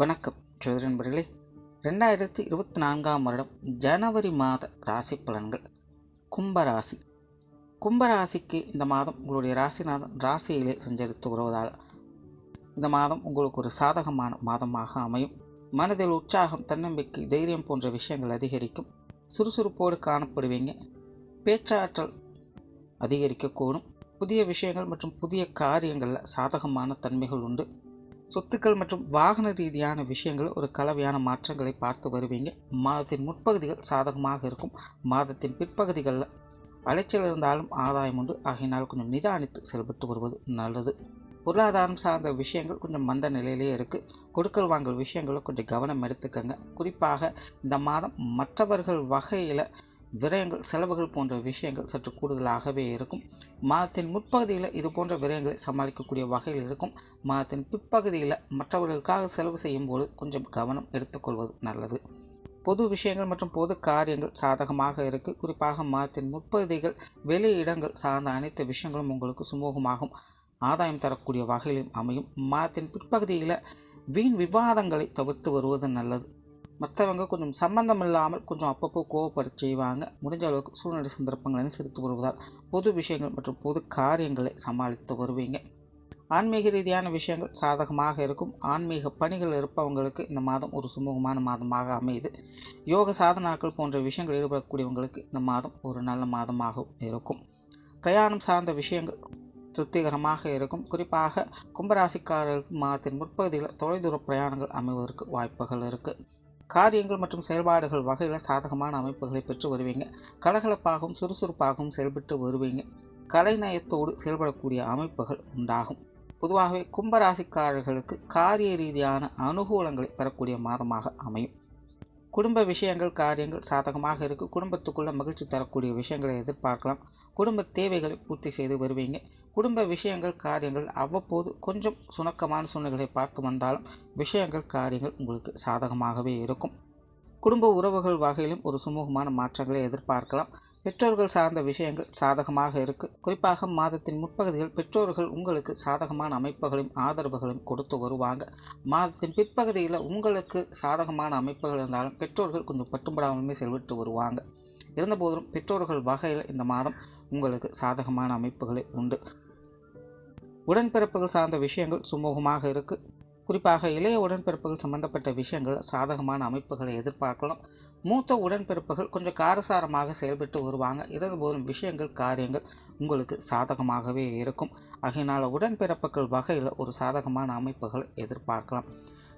வணக்கம் சோதரன்பர்களே ரெண்டாயிரத்தி இருபத்தி நான்காம் வருடம் ஜனவரி மாத ராசி பலன்கள். கும்பராசி கும்பராசிக்கு இந்த மாதம் உங்களுடைய ராசிநாதன் ராசியிலே சஞ்சரித்து வருவதால் இந்த மாதம் உங்களுக்கு ஒரு சாதகமான மாதமாக அமையும். மனதில் உற்சாகம் தன்னம்பிக்கை தைரியம் போன்ற விஷயங்கள் அதிகரிக்கும். சுறுசுறுப்போடு காணப்படுவீங்க. பேச்சாற்றல் அதிகரிக்கக்கூடும். புதிய விஷயங்கள் மற்றும் புதிய காரியங்களில் சாதகமான தன்மைகள் உண்டு. சொத்துக்கள் மற்றும் வாகன ரீதியான விஷயங்கள் ஒரு கலவையான மாற்றங்களை பார்த்து வருவீங்க. மாதத்தின் முற்பகுதிகள் சாதகமாக இருக்கும். மாதத்தின் பிற்பகுதிகளில் அலைச்சல் இருந்தாலும் ஆதாயம் உண்டு. ஆகையினால் கொஞ்சம் நிதானித்து செயல்பட்டு வருவது நல்லது. பொருளாதாரம் சார்ந்த விஷயங்கள் கொஞ்சம் மந்த நிலையிலே இருக்குது கொடுக்கல் வாங்கல் விஷயங்களும் கொஞ்சம் கவனம் எடுத்துக்கங்க. குறிப்பாக இந்த மாதம் மற்றவர்கள் வகையில் விரயங்கள் செலவுகள் போன்ற விஷயங்கள் சற்று கூடுதலாகவே இருக்கும். மாதத்தின் முற்பகுதியில் இது போன்ற விரயங்களை சமாளிக்கக்கூடிய வகையில் இருக்கும். மாதத்தின் பிற்பகுதியில் மற்றவர்களுக்காக செலவு செய்யும்போது கொஞ்சம் கவனம் எடுத்துக்கொள்வது நல்லது. பொது விஷயங்கள் மற்றும் பொது காரியங்கள் சாதகமாக இருக்குது குறிப்பாக மாதத்தின் முற்பகுதிகள் வெளி இடங்கள் சார்ந்த அனைத்து விஷயங்களும் உங்களுக்கு சுமூகமாகும் ஆதாயம் தரக்கூடிய வகையிலும் அமையும். மாதத்தின் பிற்பகுதியில் வீண் விவாதங்களை தவிர்த்து வருவது நல்லது. மற்றவங்க கொஞ்சம் சம்பந்தம் இல்லாமல் கொஞ்சம் அப்பப்போ கோவப்பட செய்வாங்க. முடிஞ்ச அளவுக்கு சூழ்நிலை சந்தர்ப்பங்களை அனுசரித்து வருவதால் பொது விஷயங்கள் மற்றும் பொது காரியங்களை சமாளித்து வருவீங்க. ஆன்மீக ரீதியான விஷயங்கள் சாதகமாக இருக்கும். ஆன்மீக பணிகள் இருப்பவங்களுக்கு இந்த மாதம் ஒரு சுமூகமான மாதமாக அமையுது. யோக சாதனாக்கள் போன்ற விஷயங்கள் ஈடுபடக்கூடியவங்களுக்கு இந்த மாதம் ஒரு நல்ல மாதமாக இருக்கும். பிரயாணம் சார்ந்த விஷயங்கள் திருப்திகரமாக இருக்கும். குறிப்பாக கும்பராசிக்காரர்களுக்கு மாதத்தின் முற்பகுதியில் தொலைதூர பிரயாணங்கள் அமைவதற்கு வாய்ப்புகள் இருக்குது காரியங்கள் மற்றும் செயல்பாடுகள் வகையில் சாதகமான அமைப்புகளை பெற்று வருவீங்க. கலகலப்பாகவும் சுறுசுறுப்பாகவும் செயல்பட்டு வருவீங்க. கலைநயத்தோடு செயல்படக்கூடிய அமைப்புகள் உண்டாகும். பொதுவாகவே கும்பராசிக்காரர்களுக்கு காரிய ரீதியான அனுகூலங்களை பெறக்கூடிய மாதமாக அமையும். குடும்ப விஷயங்கள் காரியங்கள் சாதகமாக இருக்குது குடும்பத்துக்குள்ள மகிழ்ச்சி தரக்கூடிய விஷயங்களை எதிர்பார்க்கலாம். குடும்ப தேவைகளை பூர்த்தி செய்து வருவீங்க. குடும்ப விஷயங்கள் காரியங்கள் அவ்வப்போது கொஞ்சம் சுணக்கமான சூழ்நிலைகளை பார்த்து வந்தாலும் விஷயங்கள் காரியங்கள் உங்களுக்கு சாதகமாகவே இருக்கும். குடும்ப உறவுகள் வகையிலும் ஒரு சுமூகமான மாற்றங்களை எதிர்பார்க்கலாம். பெற்றோர்கள் சார்ந்த விஷயங்கள் சாதகமாக இருக்குது குறிப்பாக மாதத்தின் முற்பகுதியில் பெற்றோர்கள் உங்களுக்கு சாதகமான அமைப்புகளையும் ஆதரவுகளையும் கொடுத்து வருவாங்க. மாதத்தின் பிற்பகுதியில் உங்களுக்கு சாதகமான அமைப்புகள் இருந்தாலும் பெற்றோர்கள் கொஞ்சம் பட்டுப்படாமலுமே செல்விட்டு வருவாங்க. இருந்தபோதிலும் பெற்றோர்கள் வகையில் இந்த மாதம் உங்களுக்கு சாதகமான அமைப்புகளை உண்டு. உடன்பிறப்புகள் சார்ந்த விஷயங்கள் சுமூகமாக இருக்கு. குறிப்பாக இளைய உடன்பிறப்புகள் சம்பந்தப்பட்ட விஷயங்கள் சாதகமான அமைப்புகளை எதிர்பார்க்கலாம். மூத்த உடன்பிறப்புகள் கொஞ்சம் காரசாரமாக செயல்பட்டு வருவாங்க. இருந்தபோதும் விஷயங்கள் காரியங்கள் உங்களுக்கு சாதகமாகவே இருக்கும். ஆகையினால் உடன்பிறப்புகள் வகையில் ஒரு சாதகமான அமைப்புகளை எதிர்பார்க்கலாம்.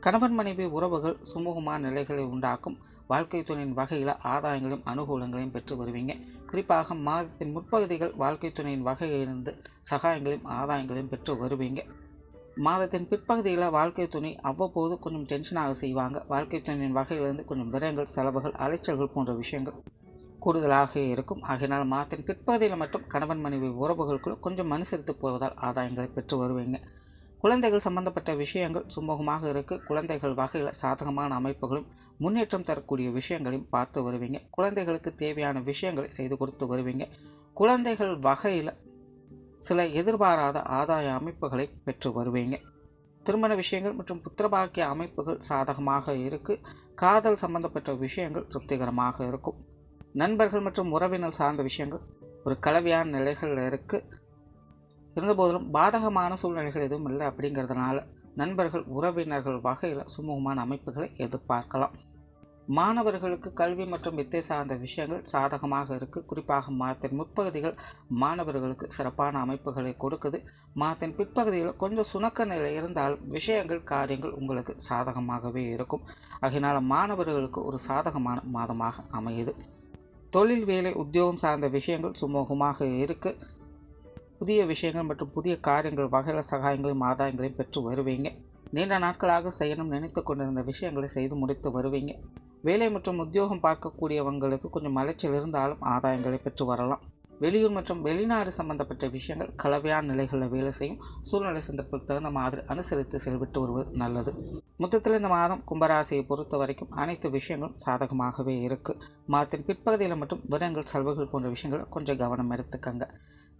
கணவன் மனைவி உறவுகள் சுமூகமான நிலைகளை உண்டாக்கும். வாழ்க்கை துணையின் வகையில் ஆதாயங்களையும் அனுகூலங்களையும் பெற்று வருவீங்க. குறிப்பாக மாதத்தின் முற்பகுதிகள் வாழ்க்கை துணையின் வகையிலிருந்து சகாயங்களையும் ஆதாயங்களையும் பெற்று வருவீங்க. மாதத்தின் பிற்பகுதியில் வாழ்க்கை துணை அவ்வப்போது கொஞ்சம் டென்ஷனாக செய்வாங்க. வாழ்க்கை துணையின் வகையிலிருந்து கொஞ்சம் விரயங்கள் செலவுகள் அலைச்சல்கள் போன்ற விஷயங்கள் கூடுதலாக இருக்கும். ஆகையினால் மாதத்தின் பிற்பகுதியில் மட்டும் கணவன் மனைவி உறவுகளுக்குள் கொஞ்சம் மனுசரித்து போவதால் ஆதாயங்களை பெற்று வருவீங்க. குழந்தைகள் சம்பந்தப்பட்ட விஷயங்கள் சுமூகமாக இருக்குது குழந்தைகள் வகையில் சாதகமான அமைப்புகளும் முன்னேற்றம் தரக்கூடிய விஷயங்களையும் பார்த்து வருவீங்க. குழந்தைகளுக்கு தேவையான விஷயங்களை செய்து கொடுத்து வருவீங்க. குழந்தைகள் வகையில் சில எதிர்பாராத ஆதாய அமைப்புகளை பெற்று வருவீங்க. திருமண விஷயங்கள் மற்றும் புத்திரபாக்கிய அமைப்புகள் சாதகமாக இருக்குது காதல் சம்பந்தப்பட்ட விஷயங்கள் திருப்திகரமாக இருக்கும். நண்பர்கள் மற்றும் உறவினர் சார்ந்த விஷயங்கள் ஒரு கலவையான நிலைகள் இருக்குது இருந்தபோதிலும் பாதகமான சூழ்நிலைகள் எதுவும் இல்லை அப்படிங்கிறதுனால நண்பர்கள் உறவினர்கள் வகையில் சுமூகமான அமைப்புகளை எதிர்பார்க்கலாம். மாணவர்களுக்கு கல்வி மற்றும் வித்தை சார்ந்த விஷயங்கள் சாதகமாக இருக்குது குறிப்பாக மாதத்தின் முற்பகுதிகள் மாணவர்களுக்கு சிறப்பான அமைப்புகளை கொடுக்குது. மாதத்தின் பிற்பகுதியில் கொஞ்சம் சுணக்க நிலை இருந்தாலும் விஷயங்கள் காரியங்கள் உங்களுக்கு சாதகமாகவே இருக்கும். அதனால் மாணவர்களுக்கு ஒரு சாதகமான மாதமாக அமையுது. தொழில் வேலை உத்தியோகம் சார்ந்த விஷயங்கள் சுமூகமாக இருக்குது புதிய விஷயங்கள் மற்றும் புதிய காரியங்கள் வகையில் சகாயங்களையும் ஆதாயங்களையும் பெற்று வருவீங்க. நீண்ட நாட்களாக செய்யணும் நினைத்து கொண்டிருந்த விஷயங்களை செய்து முடித்து வருவீங்க. வேலை மற்றும் உத்தியோகம் பார்க்கக்கூடியவங்களுக்கு கொஞ்சம் அலைச்சல் இருந்தாலும் ஆதாயங்களை பெற்று வரலாம். வெளியூர் மற்றும் வெளிநாடு சம்பந்தப்பட்ட விஷயங்கள் கலவையான நிலைகளில் வேலை செய்யும் சூழ்நிலை சந்தர்ப்பத்துக்கு தகுந்த மாதிரி அனுசரித்து செயல்பட்டு வருவது நல்லது. மொத்தத்தில் இந்த மாதம் கும்பராசியை பொறுத்த வரைக்கும் அனைத்து விஷயங்களும் சாதகமாகவே இருக்குது மாதத்தின் பிற்பகுதியில் மட்டும் விரங்கள் செலவுகள் போன்ற விஷயங்களை கொஞ்சம் கவனம் எடுத்துக்கங்க.